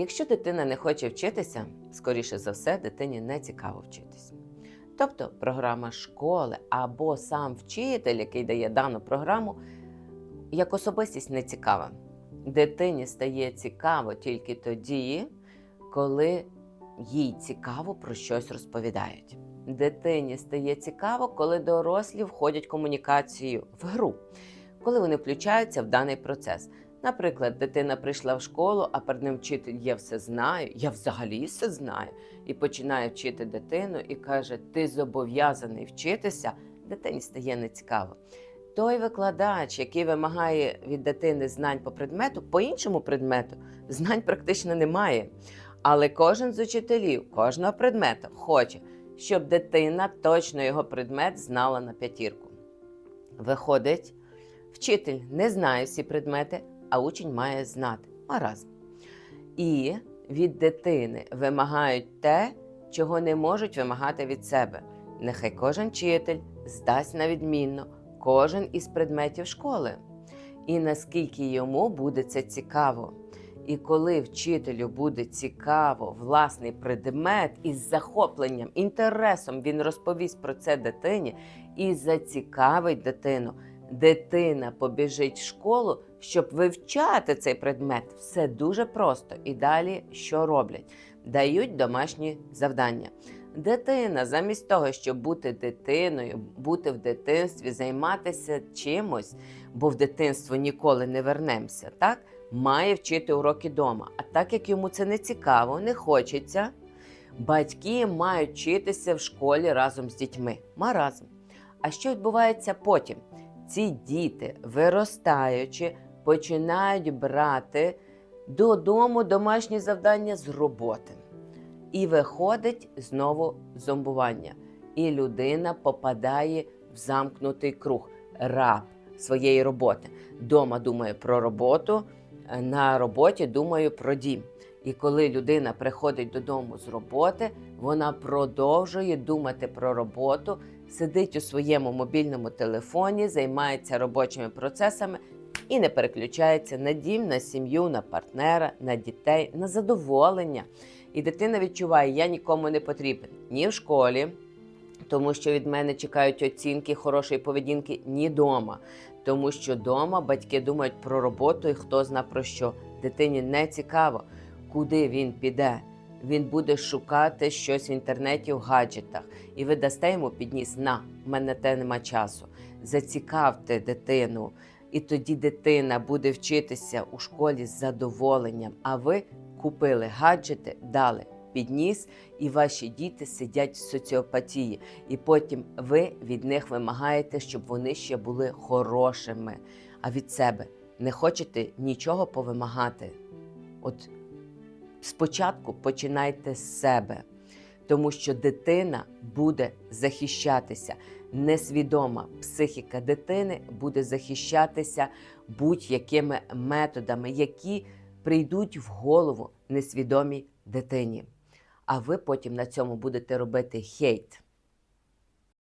Якщо дитина не хоче вчитися, скоріше за все, дитині не цікаво вчитися. Тобто програма школи або сам вчитель, який дає дану програму, як особистість не цікава. Дитині стає цікаво тільки тоді, коли їй цікаво про щось розповідають. Дитині стає цікаво, коли дорослі входять комунікацію в гру, коли вони включаються в даний процес. Наприклад, дитина прийшла в школу, а перед ним вчитель я все знаю, я взагалі все знаю, і починає вчити дитину і каже: Ти зобов'язаний вчитися, дитині стає нецікаво. Той викладач, який вимагає від дитини знань по предмету, по іншому предмету знань практично немає. Але кожен з учителів кожного предмету хоче, щоб дитина точно його предмет знала на п'ятірку. Виходить, вчитель не знає всі предмети, а учень має знати маразм. І від дитини вимагають те, чого не можуть вимагати від себе. Нехай кожен вчитель здасть на відмінно кожен із предметів школи. І наскільки йому буде це цікаво. І коли вчителю буде цікаво власний предмет із захопленням, інтересом він розповість про це дитині і зацікавить дитину. Дитина побіжить в школу, щоб вивчати цей предмет. Все дуже просто. І далі що роблять? Дають домашні завдання. Дитина, замість того, щоб бути дитиною, бути в дитинстві, займатися чимось, бо в дитинство ніколи не вернемося, так? Має вчити уроки вдома. А так як йому це не цікаво, не хочеться, батьки мають вчитися в школі разом з дітьми. Маразм. А що відбувається потім? Ці діти, виростаючи, починають брати додому домашні завдання з роботи. І виходить знову зомбування. І людина попадає в замкнутий круг, раб своєї роботи. Дома думає про роботу, на роботі думаю про дім. І коли людина приходить додому з роботи, вона продовжує думати про роботу, сидить у своєму мобільному телефоні, займається робочими процесами і не переключається на дім, на сім'ю, на партнера, на дітей, на задоволення. І дитина відчуває, я нікому не потрібен ні в школі, тому що від мене чекають оцінки хорошої поведінки, ні вдома. Тому що вдома батьки думають про роботу і хто зна про що. Дитині не цікаво, куди він піде. Він буде шукати щось в інтернеті в гаджетах, і ви дасте йому підніс на в мене те нема часу. Зацікавте дитину, і тоді дитина буде вчитися у школі з задоволенням. А ви купили гаджети, дали підніс, і ваші діти сидять в соціопатії. І потім ви від них вимагаєте, щоб вони ще були хорошими. А від себе не хочете нічого повимагати. От спочатку починайте з себе, тому що дитина буде захищатися. Несвідома психіка дитини буде захищатися будь-якими методами, які прийдуть в голову несвідомій дитині. А ви потім на цьому будете робити хейт.